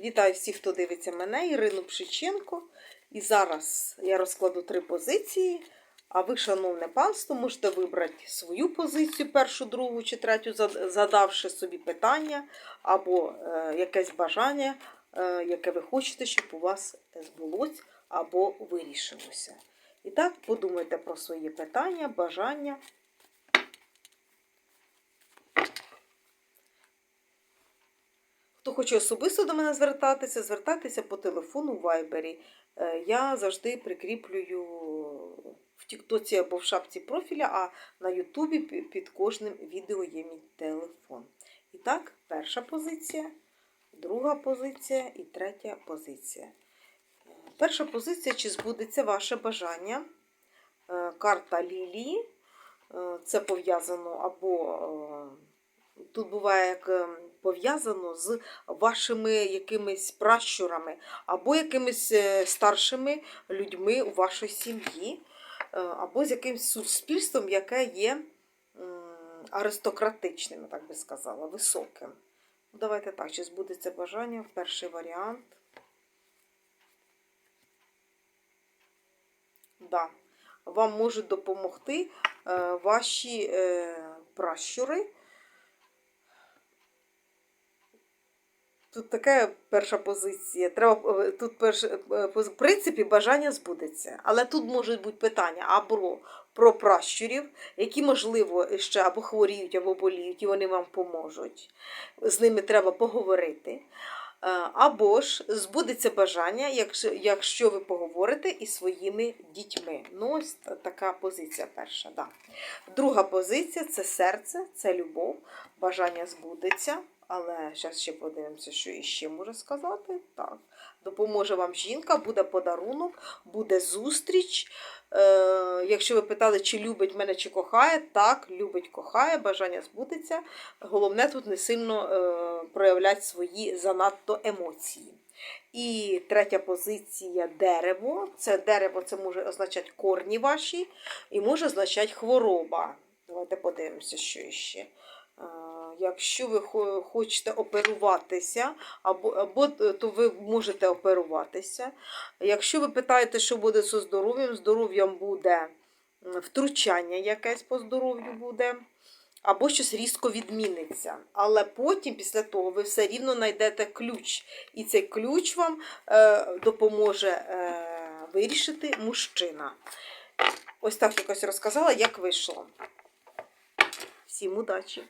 Вітаю всіх, хто дивиться мене, Ірину Пшиченко. І зараз я розкладу три позиції. А ви, шановне панство, можете вибрати свою позицію, першу, другу чи третю, задавши собі питання або е, якесь бажання, е, яке ви хочете, щоб у вас збулось або вирішилося. І так, подумайте про свої питання, бажання. Хто хоче особисто до мене звертатися, звертайтеся по телефону в Вайбері. Е, Я завжди прикріплюю в Тіктоці або в шапці профіля, а на Ютубі під кожним відео є мій телефон. І так, перша позиція, друга позиція і третя позиція. Е, Перша позиція, чи збудеться ваше бажання. Е, Карта Лілії. Це пов'язано або тут буває як е, пов'язано з вашими якимись пращурами, або якимись е, старшими людьми у вашій сім'ї, е, або з якимось суспільством, яке є аристократичним, я так би сказала, високим. Ну, Давайте так, чи збудеться бажання перший варіант. Да. Вам можуть допомогти е, ваші пращури. Тут така перша позиція. Треба е, тут перш, е, в принципі бажання збудеться. Але тут можуть бути питання або про пращурів, які, можливо, ще або хворіють, або боліють, і вони вам поможуть. З ними треба поговорити. Е, Або ж збудеться бажання, якщо, ви поговорите із своїми дітьми. Ну, ось така позиція перша. Да. Друга позиція це серце, це любов, бажання збудеться. Але зараз ще подивимося, що іще може сказати. Так. Допоможе вам жінка, буде подарунок, буде зустріч. Е, якщо ви питали, чи любить мене, чи кохає, так, любить, кохає, бажання збудеться. Головне тут не сильно е, проявляти свої занадто емоції. І третя позиція дерево. Це дерево це може означати корні ваші і може означати хвороба. Давайте подивимося, що іще. Е, Якщо ви хочете оперуватися, або, або е, то ви можете оперуватися. Якщо ви питаєте, що буде зі здоров'ям, здоров'ям буде втручання якесь по здоров'ю буде, або щось різко відміниться. Але потім, після того, ви все рівно знайдете ключ. І цей ключ вам е, допоможе е, вирішити мужчина. Ось так якось розказала, як вийшло. Всім удачі!